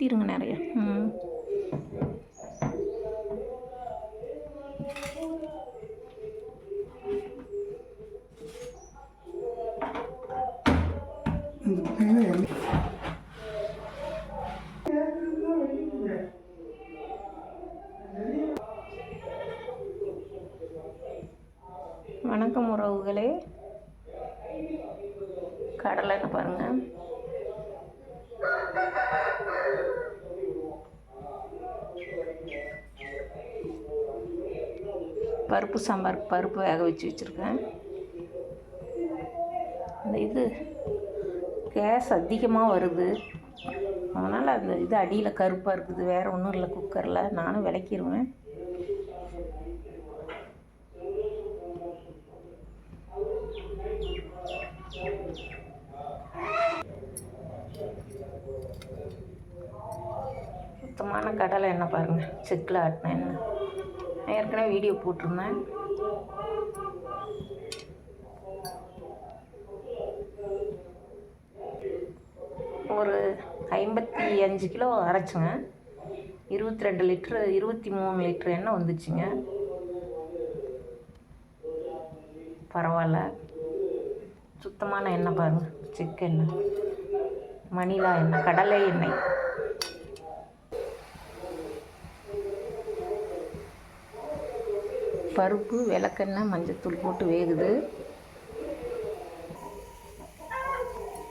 ஊற்றிடுங்க நிறைய. ம். வணக்கம் உறவுகளே. கடலைன்னு பாருங்கள் பருப்பு சாம்பார் பருப்பு வேக வச்சு வச்சுருக்கேன். அந்த இது கேஸ் அதிகமாக வருது. அதனால் அந்த இது அடியில் கருப்பாக இருக்குது. வேறு ஒன்றும் இல்லை குக்கரில். நானும் விளக்கிடுவேன் சுத்தமான கடலை எண்ணெய் பாருங்கள் செக்கில் ஆட்டின எண்ணெய். நான் ஏற்கனவே வீடியோ போட்டிருந்தேன். ஒரு ஐம்பத்தி அஞ்சு கிலோ அரைச்சுங்க. இருபத்தி ரெண்டு லிட்ரு இருபத்தி மூணு லிட்ரு எண்ணெய் வந்துச்சுங்க. பரவாயில்ல. சுத்தமான எண்ணெய் பாருங்கள் செக் எண்ணெய். மணிலா எண்ணெய் கடலை எண்ணெய். பருப்பு விளக்கெண்ணெய் மஞ்சத்தூள் போட்டு வேகுது.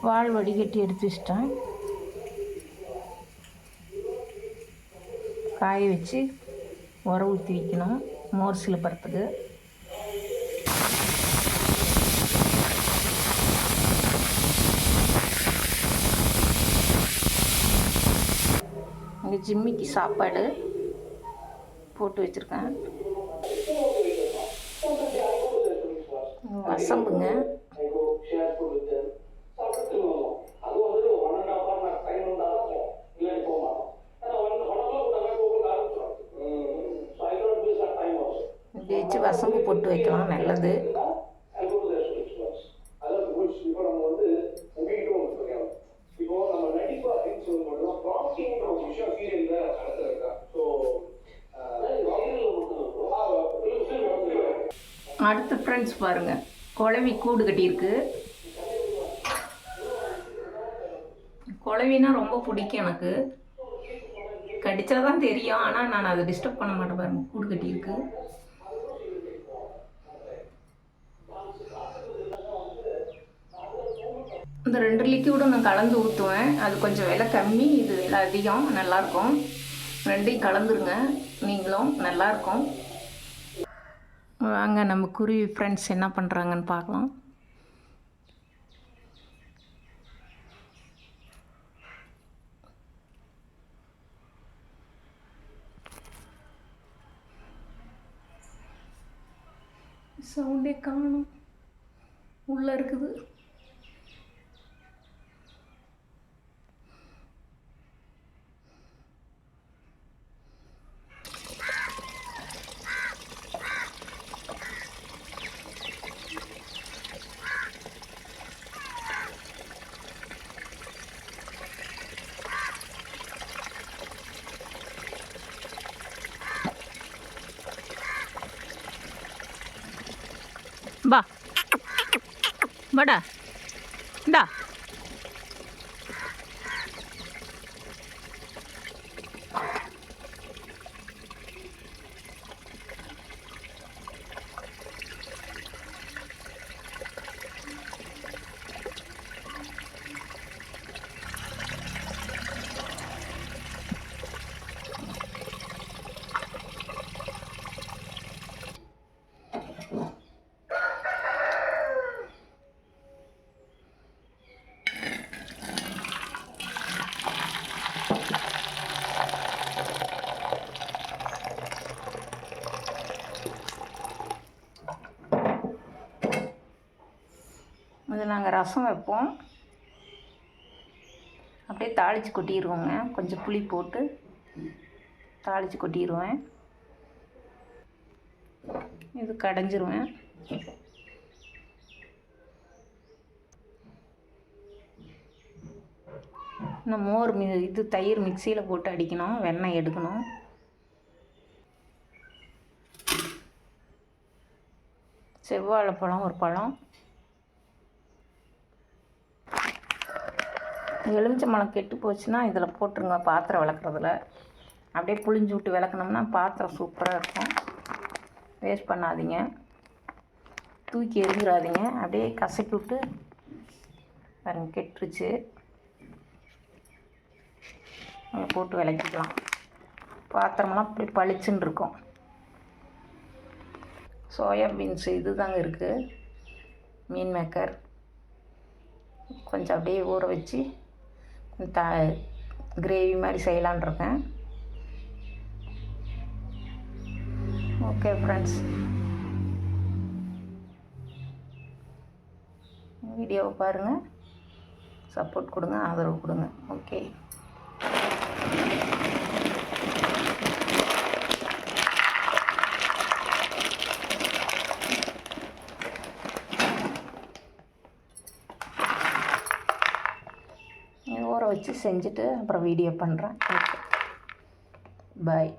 வால் வடிகட்டி எடுத்து வச்சிட்டேன் காய வச்சு உர ஊற்றி வைக்கணும். மோர் சிலப்பறத்துக்கு இங்கே ஜிம்மிக்கு சாப்பாடு போட்டு வச்சுருக்கேன். வசம்புங்க இப்படி வசம்பு போட்டு வைக்கலாம் நல்லது. அடுத்த ஃப்ரெண்ட்ஸ் பாருங்கள் குழவி கூடு கட்டியிருக்கு. குழவினா ரொம்ப பிடிக்கும் எனக்கு. கடித்தா தான் தெரியும். ஆனால் நான் அதை டிஸ்டர்ப் பண்ண மாட்டேன் பாருங்க. கூடு கட்டியிருக்கு. இந்த ரெண்டு லிக்யூடும் நான் கலந்து ஊற்றுவேன் அது கொஞ்சம் விலை கம்மி. இது விலை அதிகம். நல்லாயிருக்கும். ரெண்டையும் கலந்துருங்க. நீங்களும் நல்லாயிருக்கும். வாங்க நம்ம குருவி ஃப்ரெண்ட்ஸ் என்ன பண்ணுறாங்கன்னு பார்க்கலாம். சவுண்டே காணும். உள்ளே இருக்குது. வா. வாடா. இந்தா இதில் நாங்கள் ரசம் வைப்போம். அப்படியே தாளித்து கொட்டிடுவோங்க கொஞ்சம் புளி போட்டு தாளித்து கொட்டிடுவேன் இது கடைஞ்சிருவேன். இன்னும் மோர் மி இது தயிர் மிக்சியில் போட்டு அடிக்கணும். வெண்ணெய் எடுக்கணும். செவ்வாழைப்பழம் ஒரு பழம். எலுமிச்சம்பழம் கெட்டு போச்சுன்னா இதில் போட்டுருங்க பாத்திரம் விளக்குறதுல. அப்படியே புளிஞ்சு விட்டு விளக்குனோம்னா பாத்திரம் சூப்பராக இருக்கும். வேஸ்ட் பண்ணாதீங்க. தூக்கி எரிஞ்சிடாதீங்க அப்படியே கசக்கி விட்டு பாருங்க கெட்டுருச்சு. போட்டு விளக்கிக்கலாம். பாத்திரமெல்லாம் அப்படி பளிச்சுன்னு இருக்கும். சோயா பீன்ஸ் இது தாங்க இருக்குது மீன் மேக்கர். கொஞ்சம் அப்படியே ஊற வச்சு த கிரேவி மாதிரி செய்யலான் இருக்கேன். ஓகே ஃப்ரெண்ட்ஸ் வீடியோவை பாருங்கள் சப்போர்ட் கொடுங்க ஆதரவு கொடுங்க. ஓகே ஊற வச்சு செஞ்சுட்டு அப்புறம் வீடியோ பண்ணுறேன் ஓகே பாய்